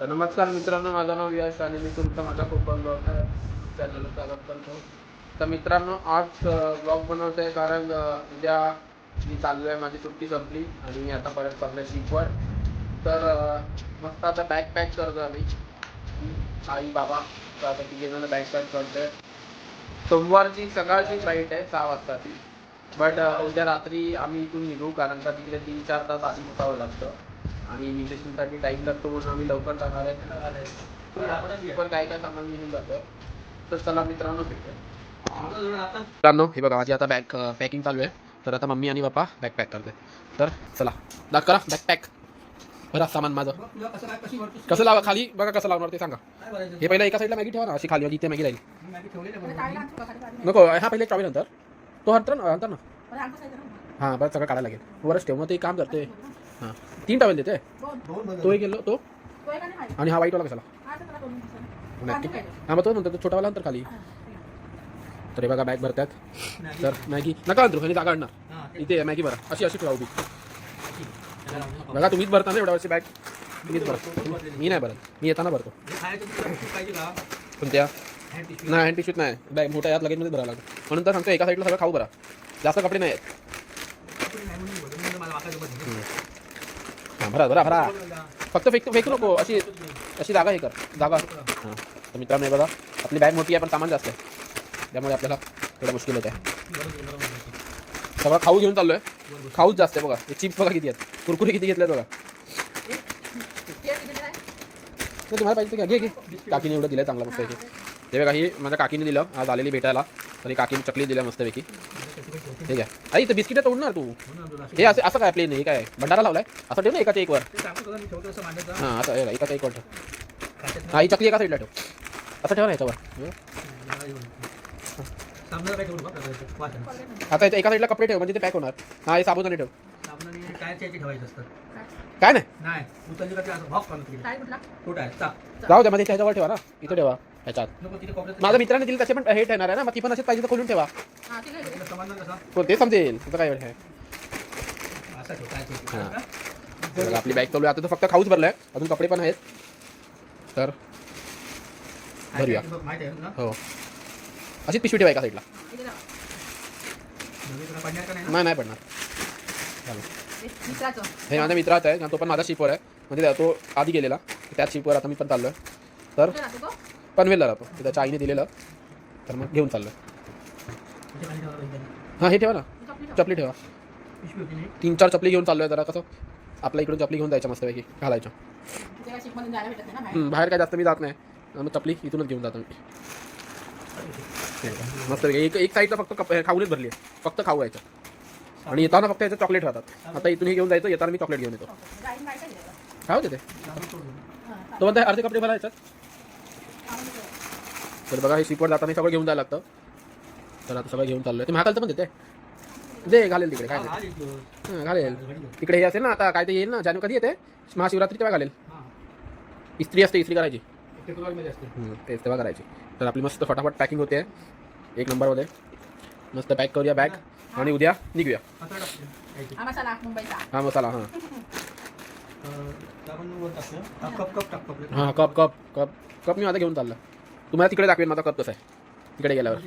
तर नमस्कार मित्रांनो माझं नाव यश आणि मी तुमचं माझ्या खूप चॅनलला स्वागत करतो. तर मित्रांनो आज ब्लॉग बनवतो आहे कारण उद्या मी चाललो आहे माझी सुट्टी संपली आणि मी आता परत चाललो आहे शिकवर तर मस्त आता बॅग पॅक करतो आम्ही. आई बाबा तर आता तिघे जण बॅग पॅक करतोय. सोमवारची सकाळची फ्लाईट आहे सहा वाजताची बट उद्या रात्री आम्ही इथून निघू कारण का तिकडे तीन चार तास आधी पोचावं लागतं. आणि इमिग्रेशनसाठी टाईम लागतो म्हणून आम्ही लवकर जाणार आहे. मी पण काय काय सामान घेऊन जातो तर चला मित्रांनो मित्रांनो हे बघा माझी आता बॅग पॅकिंग चालू आहे. तर आता मम्मी आणि पप्पा बॅग पॅक करते तर चला दाख करा बॅग पॅक बरं सामान माझं. कसं लावा खाली बघा कसं लावणार ते सांगा. हे पहिलं एका साईडला मॅगी ठेवा ना अशी खाली इथे मॅगी राहील. नको हा पहिले ट्रॉवी नंतर तो हंतर ना हंतर ना? हां बरं सगळं काढायला लागेल. वरच ठेव मग ते काम करते. हां. तीन टॉवेल देते. तो एक गेलो तो. आणि हा वाईटवाला कशाला? नक्की हां मग तो म्हणतो तो छोटावाला अंतर खाली. तर हे बघा बॅग भरतात. तर मॅगी नका अंतरू आणि जागा आणणार. इथे मॅगी भरा. अशी अशी ठेवा उभी. बघा तुम्हीच भरता ना एवढ्या वर्षी बॅग तुम्हीच भरा. मी नाही भरत. मी येताना भरतो. कोणत्या? नाही हँड पिशवीत नाही. बॅग मोठ्या यात लगेच मध्ये भरावं लागतं. म्हणून तर सांगतो एका साईडला सगळं खाऊ भरा. जास्त कपडे नाही आहेत हां भरा भरा भरा. फक्त फेक फेकू नको अशी अशी जागा हे कर जागा. हां तर मित्रांनो हे बघा आपली बॅग मोठी आहे पण सामान जास्त आहे. त्यामुळे आपल्याला थोडं मुश्किल होत आहे. सगळं खाऊ घेऊन चाललो आहे खाऊच जास्त आहे बघा. हे चिप्स बघा किती आहेत. कुरकुरे किती घेतले बघा. नाही तुम्हाला पाहिजे तर घे घे. काकीने एवढं दिलं चांगलं मस्तपैकी. ते बघा ही माझ्या काकीने दिलं आज आलेली भेटायला. तरी काकीने चकली दिल्या मस्तपैकी. ठीक आहे. आई तर बिस्किट तोडणार तू. हे असं असं काय प्लेन हे काय? भंडारा लावलाय? असं ठेव ना एकाच्या एक वर. हां असं हे एकाच्या एक वर ठेव. हा ही चकली एका साईडला ठेव. असं ठेवा ना याच्यावर. हे. आता एका साईडला कपडे ठेव म्हणजे ते पॅक होणार. हा हे साबुदाणे ठेव. काय नाही? जाऊ द्या मध्ये ह्याच्यावर ठेवा ना. इथे ठेवा. ह्याच्यात. माझ्या मित्राने दिली तसे पण हे ठेवणार आहे ना मग ती पण असेच पाहिजे तर खोलून ठेवा. हो ते समजेल. तुझं काय आहे. हा. आपली बॅग चालू आहे. आता तर फक्त खाऊच भरलाय. अजून कपडे पण आहेत. तर भरूया. आहे हो. अशीच पिशवी ठेवा एका साईडला नाही? नाही पडणार. चालेल. हे माझ्या मित्राचा आहे तो पण माझा शिपवर आहे. म्हणजे तो आधी गेलेला. त्याच शिपवर आता मी पण चाललोय. तर पनवेलला राहतो. ते त्याच्या आईने दिलेलं. तर मग घेऊन चाललो हां हे ठेवा ना. चपली ठेवा. तीन चार चपली घेऊन चाललोय जरा कसं. आपल्या इकडून चपली घेऊन जायच्या मस्तपैकी घालायच्या. बाहेर काय जास्त मी जात नाही. मग चपली इथूनच घेऊन जातो मी. मस्त एक एक साईडला फक्त कप खाऊनच भरली आहे. फक्त खाऊ यायचं. आणि येताना फक्त याचं चॉकलेट राहतात. आता इथून हे घेऊन जायचं येताना मी चॉकलेट घेऊन येतो. खाऊ ते? तो म्हणता अर्धे कपडे भरायचं तर बघा हे शिपवर जाताना सगळं घेऊन जायला लागतं. तर आता सगळं घेऊन चाललोय. ते महाकालचं पण देते. दे घालेल तिकडे काय हा, घालेल. तिकडे हे असेल ना आता काय ते येईल ना जाणू कधी येते? महाशिवरात्री तेव्हा घालेल. इस्त्री असते इस्त्री करायची. हम्म, तेच तेव्हा करायची. तर आपली मस्त फटाफट पॅकिंग होते. एक नंबरमध्ये मस्त पॅक करूया बॅग आणि उद्या निघूया. हा मसाला हाँ अं. हा, कप कप कप. कप मी आता घेऊन चालला तुम्हाला तिकडे दाखवेन माझा कप कसा आहे. तिकडे गेल्यावर.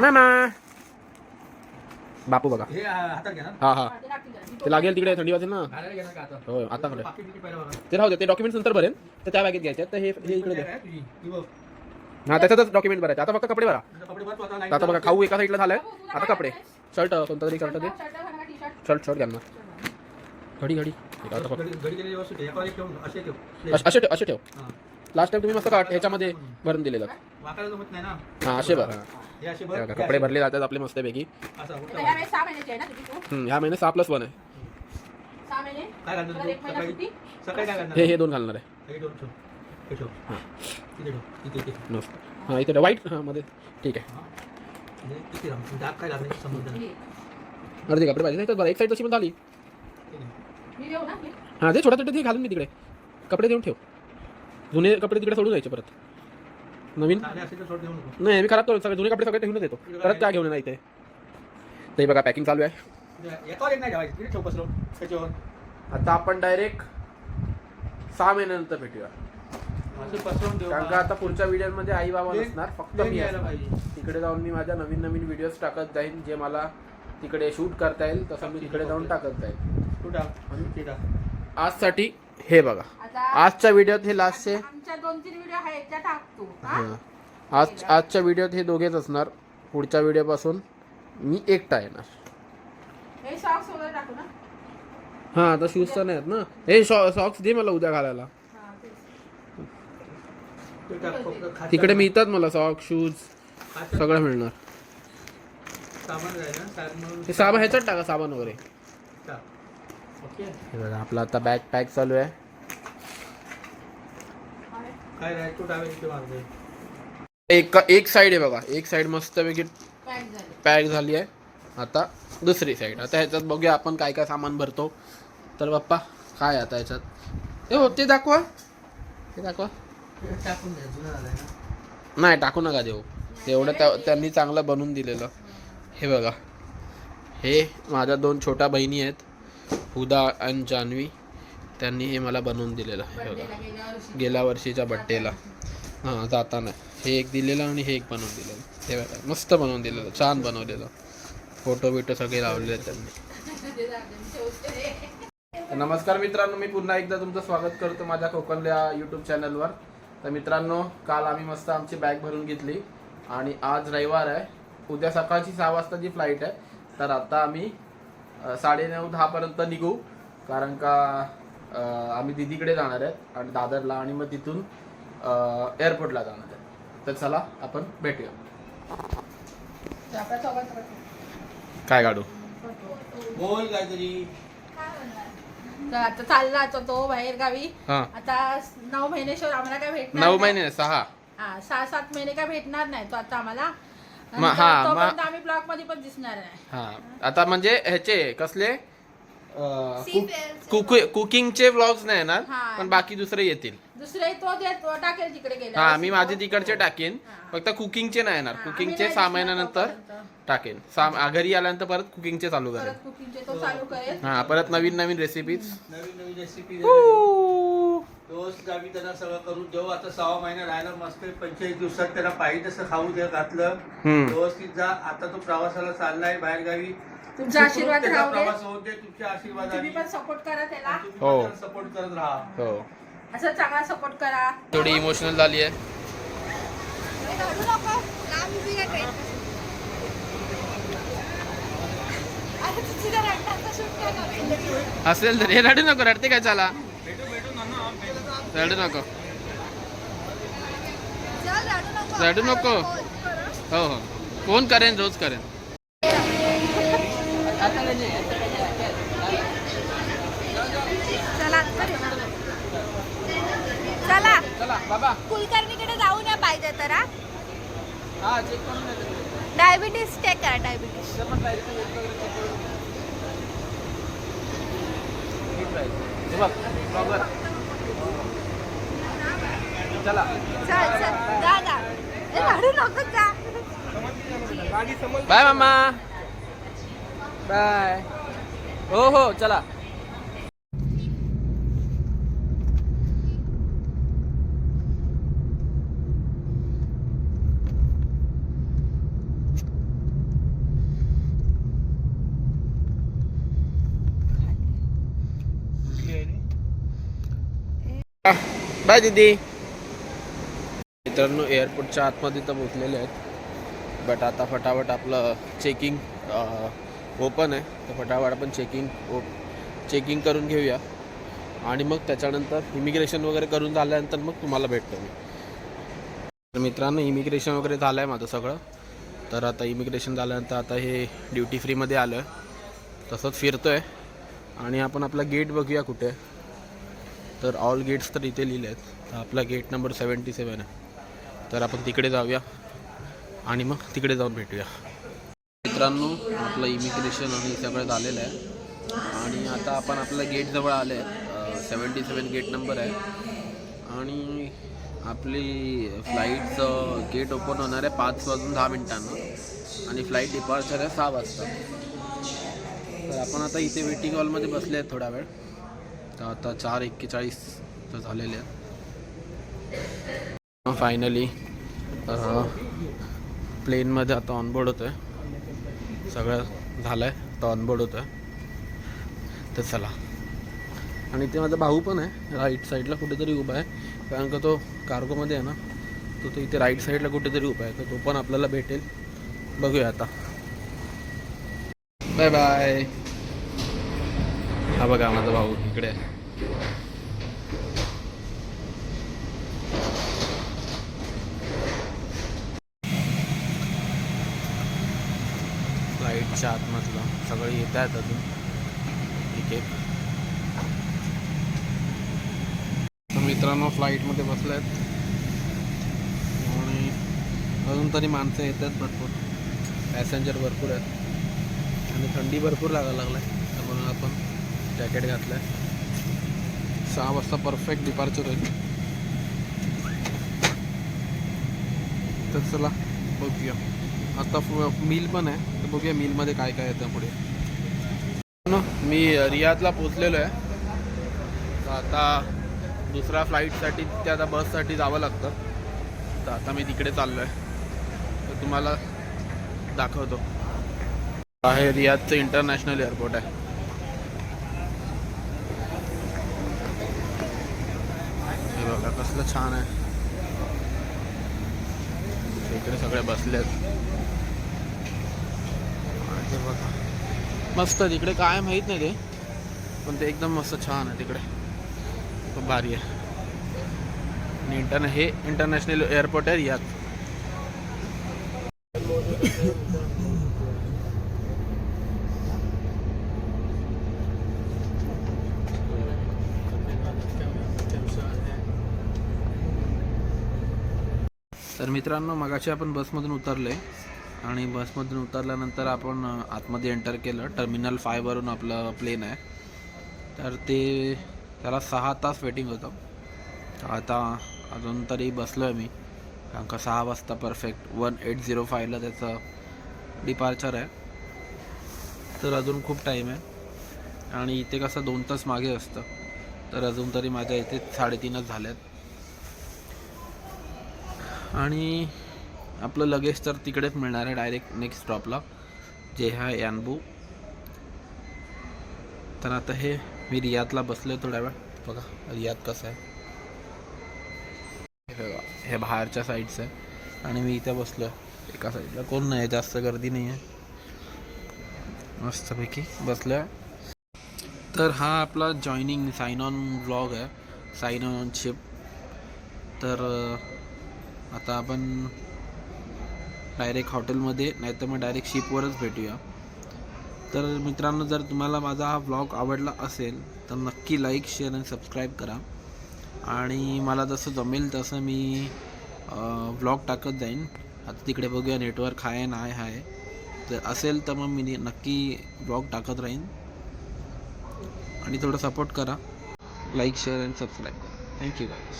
मामा. बापू बघा. हे हातात घ्या ना. हां हां. ते लागेल तिकडे थंडी वाजेल ना. हो आता. ते राहू दे ते डॉक्युमेंट्स नंतर भरेन. तर त्या बॅगेत घ्यायचे तर हे हे इकडे. ही बघ. त्याच्यातच डॉक्युमेंट भरायचे. आता फक्त कपडे भरा. आता कपडे भर तू आता line आता बघा. खाऊ एका साईडला झालाय. आता कपडे. शर्ट कोणता तरी शर्ट दे. शर्ट शर्ट घ्या ना. घडी घडी. आता असे ठेव. अश- असे ठेव असे ठेव. लास्ट टाइम तुम्ही मस्त काट ह्याच्यामध्ये भरून दिलेलं. नाही ना? हां असे भरा. हे. असे भर. बघा, हे कपडे भरले जातात आपले मस्तपैकी भर. असं होतं. हम्म, ह्या महिन्यात सहा प्लस वन आहे. काय घालणार तू? सकाळी? सकाळी काय घालणार? हे हे दोन घालणार आहे. हे. हे. इथे. मस्त. हां इथे हां मध्ये. ठीक आहे. समजलं नाही. अर्धे कपडे पाहिजे. नाही तर बरं एक साईड तशी पण झाली. ठीक आहे. हां ते छोट्या छोट्या ते घालून मी तिकडे. कपडे देऊन ठेव. जुने कपडे तिकडे सोडून जायचे परत. नवीन? नाही मी खराब करून सगळे जुने कपडे सगळे ठेवूनच येतो परत काय घेऊन नाही ते बघा पॅकिंग चालू आहे. नाही आता आपण डायरेक्ट सहा महिन्यानंतर भेटूया. कारण का आता पुढच्या व्हिडिओमध्ये आई बाबा नसणार फक्त मी. तिकडे जाऊन मी माझ्या नवीन नवीन व्हिडिओज टाकत जाईन जे मला तिकडे शूट करता येईल तसं मी तिकडे जाऊन टाकत टाक आजसाठी हे बघा. आजच्या व्हिडिओत हे लास्टचे आमच्या दोन तीन व्हिडिओ आहेत त्या टाकतो हा? हां. आज आजच्या व्हिडिओत हे दोघेच असणार. पुढच्या व्हिडिओपासून मी एकटा येणार. हे सॉक्स वगैरे टाकू ना? हां आता शूज तर नाही आहेत ना. हे सॉक्स दे मला उद्या घालायला. हा, तिकडे मिळतात मला सॉक्स शूज सगळं मिळणार. सामान राहिलं सामान हे साबण ह्याच्यात टाका साबण वगैरे. हे बघा आपला आता बॅग पॅक चालू आहे. काय मारते एक एक साईड आहे बघा एक साईड मस्तपैकी पॅक झाले. पॅक झाली आहे. आता दुसरी साईड आता ह्याच्यात बघूया आपण काय काय सामान भरतो. तर बाप्पा काय आता ह्याच्यात? हे हो ते दाखवा. ते दाखवा. नाही टाकू नका देऊ. तेवढं त्या त्यांनी चांगलं बनवून दिलेलं. हे बघा. हे माझ्या दोन छोट्या बहिणी आहेत. हुदा आणि जान्हवी त्यांनी हे मला बनवून दिलेलं हे बघा. गेल्या वर्षीच्या बड्डेला हां जाताना. हे एक दिलेलं आणि हे एक बनवून दिलेलं. हे बघा मस्त बनवून दिलेलं. छान बनवलेलं. फोटो बिटो सगळे लावलेले आहेत त्यांनी. नमस्कार मित्रांनो मी पुन्हा एकदा तुमचं स्वागत करतो माझ्या कोकण या यूट्यूब चॅनलवर तर मित्रांनो काल आम्ही मस्त आमची बॅग भरून घेतली. आणि आज रविवार आहे. उद्या सकाळची सहा वाजता जी फ्लाईट आहे तर आता आम्ही साडेनऊ दहापर्यंत निघू. कारण का आम्ही दिदीकडे जाणार आहेत आणि दादरला आणि मग तिथून एअरपोर्टला जाणार आहे तर चला आपण भेटूया. काय काढू बोल काहीतरी. आता चालला आता तो बाहेर गावी हां. आता नऊ महिने शिवाय आम्हाला काय भेटणार नऊ. महिने सहा. हा सहा सात महिने काय भेटणार नाही तो आता आम्हाला. म- हा, म- तोपर्यंत आम्ही ब्लॉगमध्ये पण दिसणार नाही हा. आता म्हणजे ह्याचे कसले. कुकिंगचे व्लॉग्स नाही येणार हा. पण बाकी दुसरे येतील. दुसरे तो टाकेल तिकडे गेला हा मी माझे तिकडचे टाकेन. हा. फक्त कुकिंगचे नाही येणार. हा, कुकिंगचे सहा महिन्यानंतर. टाकेन. सहा घरी आल्यानंतर परत कुकिंगचे चालू करेन. परत कुकिंगचे तो चालू करेल. हा परत नवीन नवीन रेसिपीज नवीन नवीन रेसिपी रोज आम्ही त्यांना सगळं करून देऊ. आता सहा महिना राहिला मस्त पंचेचाळीस दिवसात त्याला पाहिजे तसं खाऊ द्या घातलं. व्यवस्थित जा. आता तो प्रवासाला चाललाय बाहेर गावी. तुमचा आशीर्वाद राहू दे. प्रवास होऊ दे. तुमच्या तुम्ही पण सपोर्ट करा त्याला. हो. सपोर्ट करत राहा. हो. असं चांगला सपोर्ट करा. थोडी इमोशनल झाली आहे. असेल तर हे रडू नको. रडते काय चला? रडू नको. रडू नको. हो हो. फोन करेन रोज करेन. चला चला. चला. बाबा. कुलकर्णीकडे जाऊन या पाहिजे तर. डायबिटीस चेक करा डायबिटीस ते पण राहायचं, हे वगैरे check करून. नीट राहायचं. हे बघ, blogger. चला. चल चल. जा जा ए, रडू नको जा बाय मामा. बाय. हो हो चला. बाय दीदी. मित्रांनो एअरपोर्टच्या आतमध्ये तर पोचलेले आहेत. बट आता फटाफट आपलं चेकिंग ओपन आहे. तर फटाफट आपण चेकिंग ओ चेकिंग करून घेऊया. आणि मग त्याच्यानंतर इमिग्रेशन वगैरे करून झाल्यानंतर मग तुम्हाला भेटतो मी. तर मित्रांनो इमिग्रेशन वगैरे झालं आहे माझं सगळं. तर आता इमिग्रेशन झाल्यानंतर आता हे ड्युटी फ्रीमध्ये आलं. आहे तसंच फिरतो आहे आणि आपण आपला गेट बघूया कुठे. तर ऑल गेट्स तर इथे लिहिले आहेत तर आपला गेट नंबर सेवन्टी सेवन आहे. तर आपण तिकडे जाऊया आणि मग तिकडे जाऊन भेटूया. मित्रांनो आपलं इमिग्रेशन आणि सगळं झालेलं आहे. आणि आता आपण आपल्या गेटजवळ आले आहे सेवन्टी सेवन गेट नंबर आहे. आणि आपली फ्लाईटचं गेट ओपन होणार आहे पाच वाजून दहा मिनिटांना. आणि फ्लाईट डिपार्चर आहे सहा वाजता. तर आपण आता इथे वेटिंग हॉलमध्ये बसले आहेत थोडा वेळ. तर आता चार एक्केचाळीस तर झालेले आहेत. फायनली प्लेनमध्ये आता ऑनबोर्ड होतं आहे सगळं झालं आहे आता ऑनबोर्ड होतं आहे तर चला. आणि ते माझा भाऊ पण आहे राईट साईडला कुठेतरी उभा आहे. कारण का तो कार्गोमध्ये आहे ना तो तो इथे राईट साईडला कुठेतरी उभा आहे. तर तो पण आपल्याला भेटेल. बघूया आता. बाय बाय हा बघा माझा भाऊ इकडे आहे. फ्लाईटच्या आतमधलं. सगळं येत आहेत अजून. एक एक तर मित्रांनो फ्लाईटमध्ये बसले आहेत आणि अजून तरी माणसं येत आहेत भरपूर. पॅसेंजर भरपूर आहेत. आणि थंडी भरपूर लागायला लागला आहे त्यामुळे आपण जॅकेट घातलं आहे सहा वाजता परफेक्ट डिपार्चर होईल. तर चला बघूया. आता मील पण आहे. तर बघूया मीलमध्ये काय काय येतं पुढे. मी रियादला पोचलेलो आहे. तर आता दुसऱ्या फ्लाईटसाठी ते आता बससाठी जावं लागतं. तर आता मी तिकडे चाललो आहे तर तुम्हाला दाखवतो. आहे रियादचं इंटरनॅशनल एअरपोर्ट आहे. हे बघा कसलं छान आहे. इकडे सगळे बसले आहेत आणि हे बघा मस्त तिकडे काय माहीत नाही ते. पण ते एकदम मस्त छान आहे तिकडे. खूप भारी आहे. आणि इंटरन हे इंटरनॅशनल एअरपोर्ट आहे यात तर मित्रांनो मगाशी आपण बसमधून उतरले आणि बसमधून उतरल्यानंतर आपण आतमध्ये एंटर केलं. टर्मिनल फायवरून आपलं प्लेन आहे. तर ते त्याला सहा तास वेटिंग होतं. आता अजून तरी बसलो आहे मी. कारण का सहा वाजता परफेक्ट वन एट झिरो फायला त्याचं डिपार्चर आहे. तर अजून खूप टाईम आहे. आणि इथे कसं दोन तास मागे असतं. तर अजून तरी माझ्या इथे साडेतीनच झाले आहेत आणि आपलं लगेच तर तिकडेच मिळणार आहे डायरेक्ट नेक्स्ट स्टॉपला जे आहे यानबू. तर आता हे मी रियादला बसलो थोड्या वेळ. बघा रियाद कसं आहे. हे बाहेरच्या साईडचं आहे. आणि मी इथे बसलो आहे एका साईडला कोण नाही आहे जास्त गर्दी नाही आहे. मस्तपैकी बसलो आहे तर हा आपला जॉईनिंग साईन ऑन ब्लॉग आहे. साईन ऑन शिप तर आता आपण डायरेक्ट हॉटेलमध्ये नाही तर मग डायरेक्ट शिपवरच भेटूया. तर मित्रांनो जर तुम्हाला माझा हा व्लॉग आवडला असेल तर नक्की लाईक शेअर आणि सबस्क्राईब करा. आणि मला जसं जमेल तसं मी व्लॉग टाकत जाईन. आता तिकडे बघूया नेटवर्क आहे नाही आहे तर असेल तर मग मी नक्की ब्लॉग टाकत राहीन. आणि थोडं सपोर्ट करा. लाईक शेअर अँड सबस्क्राईब करा थँक्यू गाईस